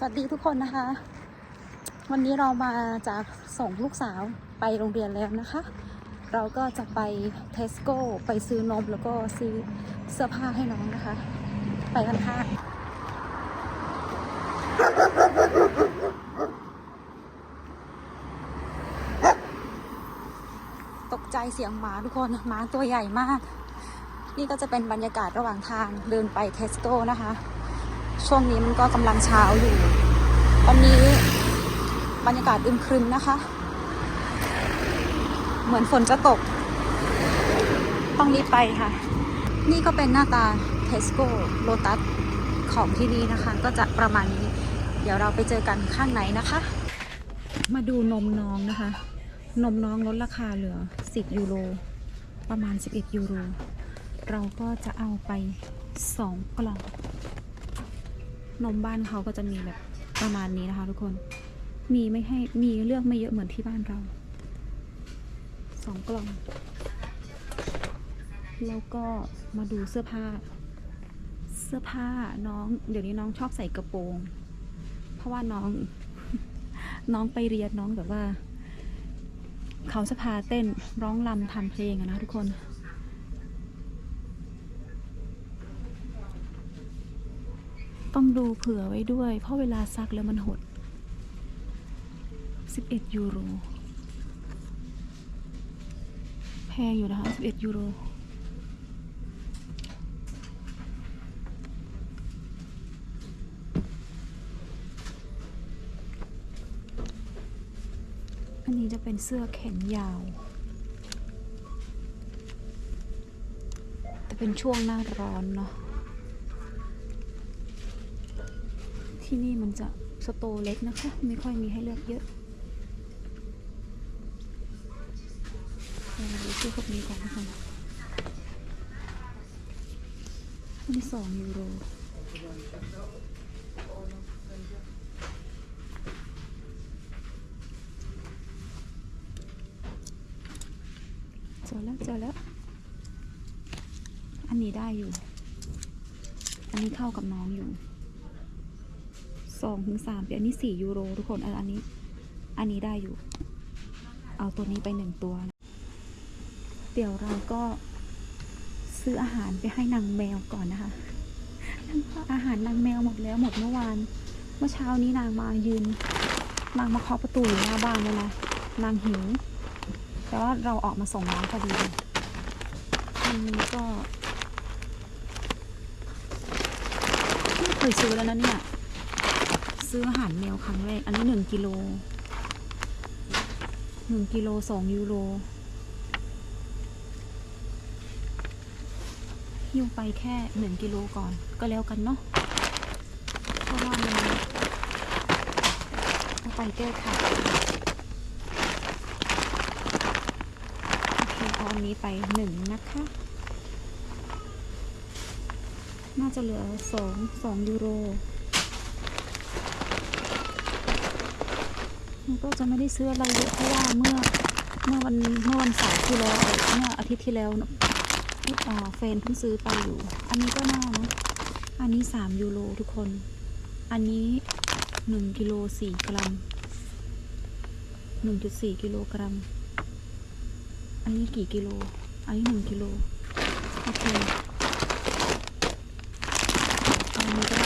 สวัสดีทุกคนนะคะ วันนี้เรามาจะส่งลูกสาวไปโรงเรียนแล้วนะคะ เราก็จะไปเทสโก้ไปซื้อนมแล้วก็ซื้อเสื้อผ้าให้น้องนะคะ ไปกันค่ะตกใจเสียงหมาทุกคนหมาตัวใหญ่มาก นี่ก็จะเป็นบรรยากาศระหว่างทางเดินไปเทสโก้นะคะ ช่วงนี้มันก็กำลังเช้าอยู่วันนี้บรรยากาศอึมครึมนะคะ เหมือนฝนจะตก ต้องรีบไปค่ะ นี่ก็เป็นหน้าตาเทสโก้โลตัสของที่นี่นะคะ ก็จะประมาณนี้ เดี๋ยวเราไปเจอกันข้างในนะคะ มาดูนมน้องนะคะ นมน้องลดราคาเหลือ 10 ยูโร ประมาณ 11 ยูโร เราก็จะเอาไป 2 กล่อง นมบ้านเขาก็จะมีแบบประมาณนี้นะคะ ทุกคน มีไม่ให้มีเลือกไม่เยอะเหมือนที่บ้านเราสองกล่อง แล้วก็มาดูเสื้อผ้า เสื้อผ้าน้อง เดี๋ยวนี้น้องชอบใส่กระโปรง เพราะว่าน้อง น้องไปเรียนน้องแบบว่า เขาจะพาเต้นร้องรำทำเพลงอะนะทุกคน ต้องดูเผื่อไว้ด้วย เพราะเวลาซักแล้วมันหด 11 ยูโร แพงอยู่นะคะ 11 ยูโรอันนี้จะเป็นเสื้อแขนยาว แต่เป็นช่วงหน้าร้อนเนาะ ที่นี่มันจะสโตเล็กนะคะ ไม่ค่อยมีให้เลือกเยอะเราดูชื่อพวกนี้ก่อนนะคะอันนี้สองยูโรเจอแล้วเจอแล้ว อันนี้ได้อยู่ อันนี้เข้ากับน้องอยู่ สองถึงสามปีอันนี้สี่ยูโรทุกคนอันอันนี้ อันนี้ได้อยู่ เอาตัวนี้ไปหนึ่งตัว เดี๋ยวเราก็ซื้ออาหารไปให้นางแมวก่อนนะคะอาหารนางแมวหมดแล้วหมดเมื่อวาน เมื่อเช้านี้นางมายืน นางมาเคาะประตูอยู่หน้าบ้านเลยนะนางหิวแต่ว่าเราออกมาส่งน้องพอดีอันนี้ก็ไม่เคยซื้อแล้วนะเนี่ย ซื้ออาหารแมวครั้งแรก อันนี้หนึ่งกิโลหนึ่งกิโลสองยูโรหิ้วไปแค่หนึ่งกิโลก่อนก็แล้วกันเนาะเพราะว่ามันเอาไปแก้ไขโอเคเอาอันนี้ไปหนึ่งนะคะ น่าจะเหลือสองสองยูโร มัน ก็จะไม่ได้ซื้ออะไรเยอะเพราะว่าเมื่อเมื่อวันเมื่อวันเสาร์ที่แล้วเมื่ออาทิตย์ที่แล้วเนอะอ่าแฟนเพิ่งซื้อไปอยู่ อันนี้ก็น่านะอันนี้สามยูโรทุกคน อันนี้หนึ่งกิโลสี่กรัมหนึ่งจุดสี่กิโลกรัม อันนี้กี่กิโล อันนี้หนึ่งกิโล โอเค อันนี้ก็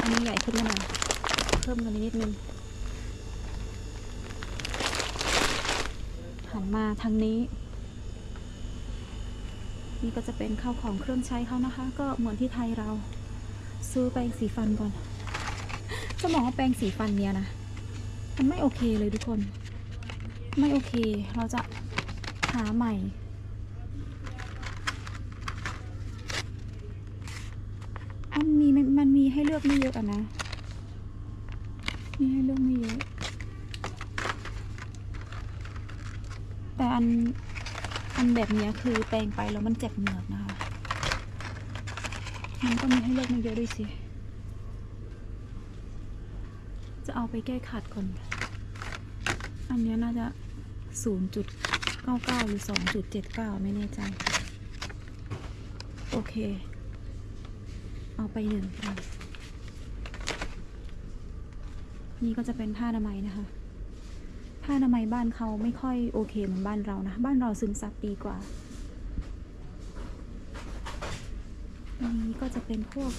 อันนี้ใหญ่ขึ้นมาหน่อย เพิ่มกันนิดนึง หันมาทางนี้ นี่ก็จะเป็นข้าวของเครื่องใช้เขานะคะ ก็เหมือนที่ไทยเรา ซื้อแปรงสีฟันก่อนจะบอกว่าแปรงสีฟันเนี่ยนะมันไม่โอเคเลยทุกคน ไม่โอเค เราจะหาใหม่มันมีมันมันมีให้เลือกไม่เยอะอะนะ มีให้เลือกไม่เยอะ แต่ อันอันแบบนี้คือแปรงไปแล้วมันเจ็บเหงือกนะคะ มันก็มีให้เลือกม่เยอะด้วยสิ จะเอาไปแก้ขัดก่อน อันเนี้ยน่าจะ 0.99 หรือ 2.79 ไม่แน่ใจ โอเค เอาไปหนึ่งนี่ก็จะเป็นผ้าอนามัยนะคะ ผ้าอนามัยบ้านเขาไม่ค่อยโอเคเหมือนบ้านเรานะ บ้านเราซึมซับดีกว่าอันนี้ก็จะเป็นพวก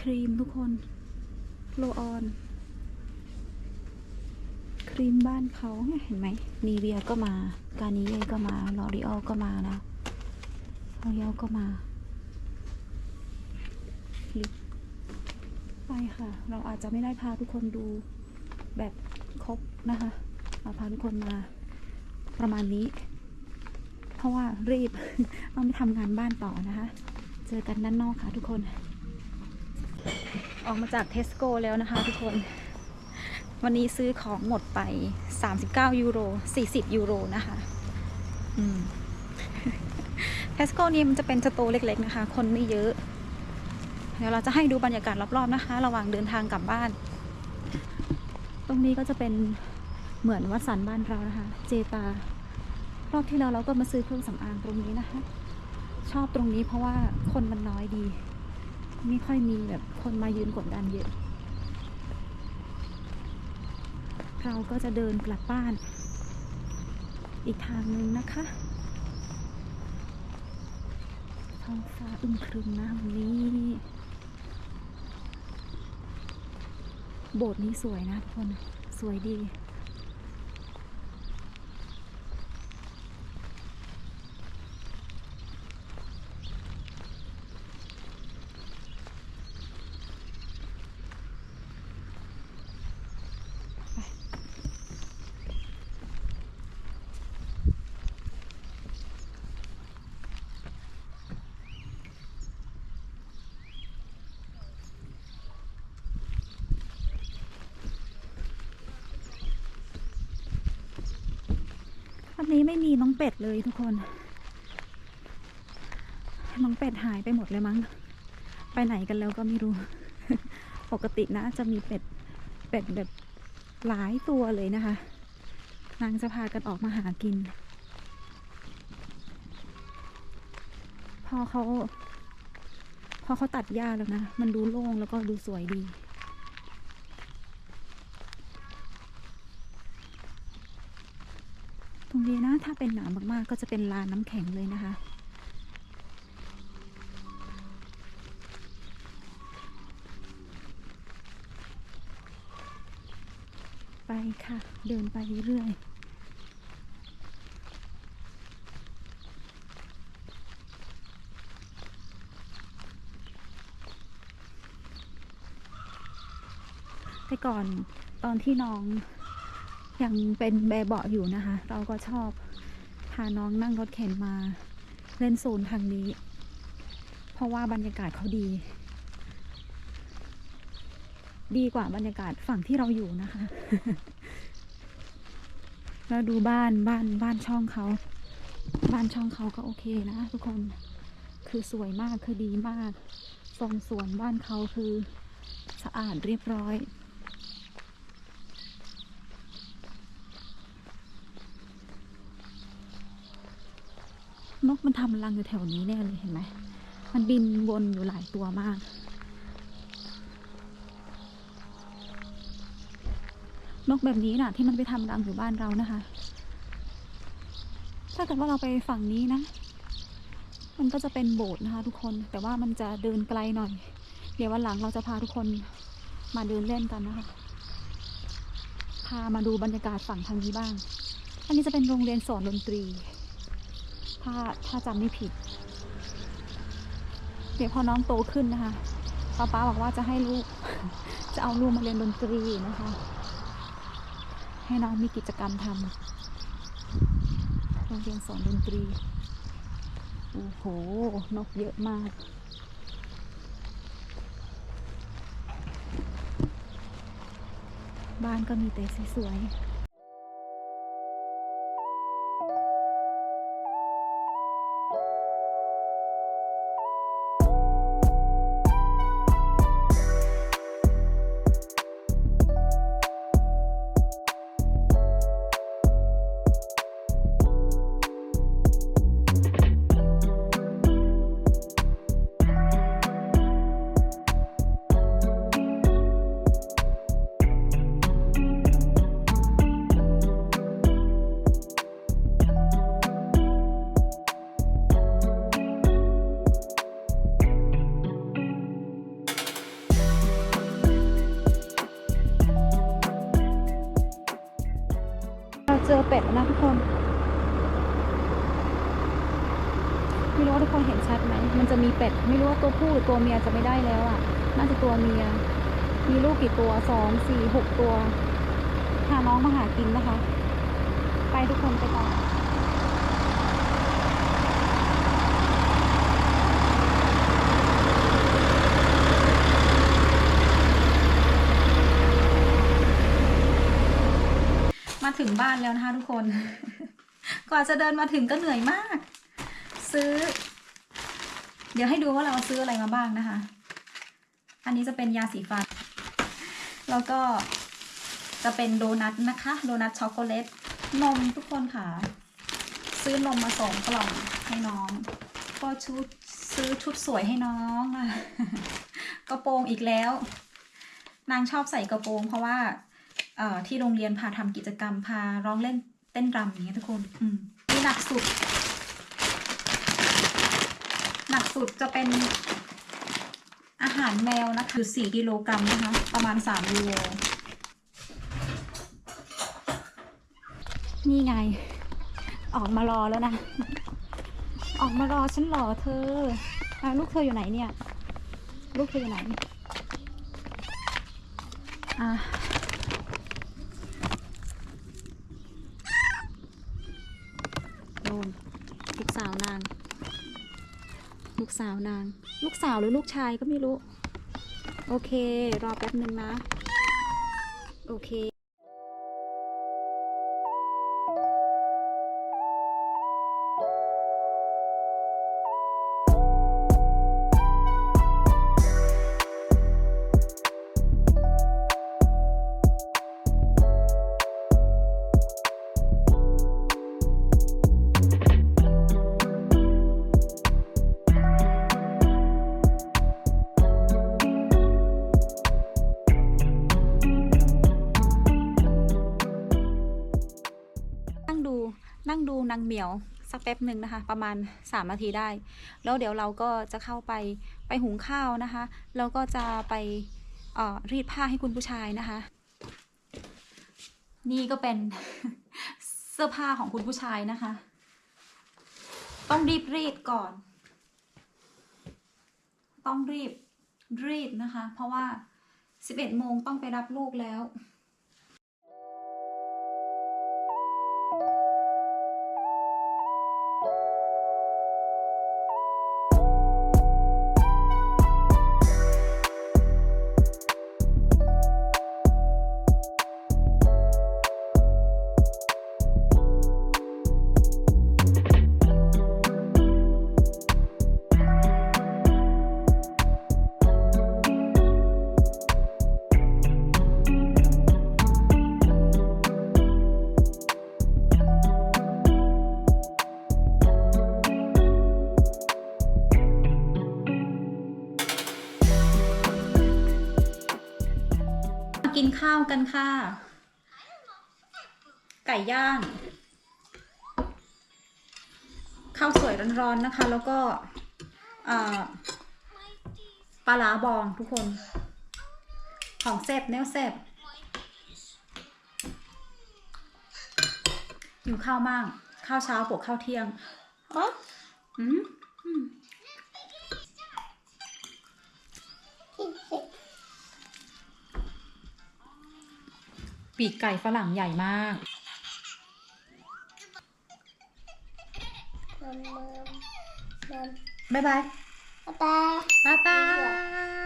ครีมทุกคนโลออน ครีมบ้านเขาเห็นไหมนีเวียก็มา การนิเยก็มาลอรีออก็มานะลอรีออก็มาลิปไปค่ะ เราอาจจะไม่ได้พาทุกคนดูแบบ ครบนะคะเราพาทุกคนมาประมาณนี้ เพราะว่ารีบต้องไปทำงานบ้านต่อนะคะ เจอกันด้านนอกค่ะทุกคน ออกมาจากเทสโก้แล้วนะคะทุกคน วันนี้ซื้อของหมดไป 39 ยูโร 40 ยูโรนะคะอืมเทสโก้นี่มันจะเป็นสโตร์เล็กๆนะคะ คนไม่เยอะ เดี๋ยวเราจะให้ดูบรรยากาศรอบๆนะคะ ระหว่างเดินทางกลับบ้าน ตรงนี้ก็จะเป็นเหมือนวัดสันบ้านเรานะคะ เจตารอบที่แล้วเราก็มาซื้อเครื่องสำอางตรงนี้นะคะ ชอบตรงนี้เพราะว่าคนมันน้อยดี ไม่ค่อยมีแบบคนมายืนกดดันเยอะ เราก็จะเดินกลับบ้าน อีกทางหนึ่งนะคะท้องฟ้าอึมครึมนะวันนี้ โบสถ์นี้สวยนะทุกคน สวยดี วันนี้ไม่มีน้องเป็ดเลยทุกคน น้องเป็ดหายไปหมดเลยมั้ง ไปไหนกันแล้วก็ไม่รู้ ปกตินะจะมีเป็ด เป็ดแบบหลายตัวเลยนะคะ นางจะพากันออกมาหากิน พอเขา พอเขาตัดหญ้าแล้วนะ มันดูโล่งแล้วก็ดูสวยดี ตรงนี้นะ ถ้าเป็นหนาวมากๆ ก็จะเป็นลานน้ำแข็งเลยนะคะ ไปค่ะ เดินไปเรื่อยๆแต่ก่อนตอนที่น้อง ยังเป็นแบเบาะอยู่นะคะ เราก็ชอบพาน้องนั่งรถเข็นมาเล่นโซนทางนี้ เพราะว่าบรรยากาศเขาดี ดีกว่าบรรยากาศฝั่งที่เราอยู่นะคะแล้วดูบ้านบ้านบ้านช่องเขา บ้านช่องเขาก็โอเคนะทุกคนคือสวยมากคือดีมากทรงสวนบ้านเขาคือสะอาดเรียบร้อย นกมันทำรังอยู่แถวนี้แน่เลยเห็นไหม มันบินวนอยู่หลายตัวมาก นกแบบนี้น่ะ ที่มันไปทำรังอยู่บ้านเรานะคะ ถ้าเกิดว่าเราไปฝั่งนี้นะ มันก็จะเป็นโบสถ์นะคะ ทุกคน แต่ว่ามันจะเดินไกลหน่อย เดี๋ยววันหลังเราจะพาทุกคนมาเดินเล่นกันนะคะ พามาดูบรรยากาศฝั่งทางนี้บ้าง อันนี้จะเป็นโรงเรียนสอนดนตรี ถ้าถ้าจำไม่ผิด เดี๋ยวพอน้องโตขึ้นนะคะป้าป้าบอกว่าจะให้ลูก จะเอาลูกมาเรียนดนตรีนะคะ ให้น้องมีกิจกรรมทำโรงเรียนสอนดนตรี โอ้โห นกเยอะมากบ้านก็มีแต่สวยๆ ว่าทุกคนเห็นชัดไหมมันจะมีเป็ด ไม่รู้ว่าตัวผู้หรือตัวเมียจะไม่ได้แล้วอะ น่าจะตัวเมีย มีลูกกี่ตัวสองสี่หกตัวพาน้องมาหากินนะคะ ไปทุกคนไปต่อมาถึงบ้านแล้วนะคะทุกคน กว่าจะเดินมาถึงก็เหนื่อยมาก ซื้อ เดี๋ยวให้ดูว่าเราซื้ออะไรมาบ้างนะคะ อันนี้จะเป็นยาสีฟัน แล้วก็จะเป็นโดนัทนะคะ โดนัทช็อกโกแลต นมทุกคนค่ะ ซื้อนมมาสองกล่องให้น้องก็ชุดซื้อชุดสวยให้น้องกระโปรงอีกแล้ว นางชอบใส่กระโปรง เพราะว่าเอ่อที่โรงเรียนพาทำกิจกรรมพาร้องเล่นเต้นรำอย่างเงี้ยทุกคน อืมนี่หนักสุด หนักสุดจะเป็นอาหารแมวนะคะคือ4กิโลกรัมนะคะ ประมาณ3ยูโรนี่ไง ออกมารอแล้วนะ ออกมารอฉันรอเธออลูกเธออยู่ไหนเนี่ย ลูกเธออยู่ไหนอะโดนลูกสาวนาง ลูกสาวนาง ลูกสาวหรือลูกชายก็ไม่รู้ โอเค รอแป๊บหนึ่งนะ โอเค เหมียวสักแป๊บหนึ่งนะคะ ประมาณสามนาทีได้ แล้วเดี๋ยวเราก็จะเข้าไปไปหุงข้าวนะคะ แล้วก็จะไปรีดผ้าให้คุณผู้ชายนะคะ นี่ก็เป็นเสื้อผ้าของคุณผู้ชายนะคะ ต้องรีบรีดก่อน ต้องรีบรีดนะคะ เพราะว่า 11โมงต้องไปรับลูกแล้ว กินข้าวกันค่ะ ไก่ย่าง ข้าวสวยร้อนๆนะคะ แล้วก็ปลาร้าบองทุกคน ของแซ่บแนวแซ่บอยู่ข้าวมาก ข้าวเช้าบวกข้าวเที่ยงอ๋ออืม ปีกไก่ฝรั่งใหญ่มาก Mom, mom, mom. บ๊ายบาย Bye bye. บ๊ายบาย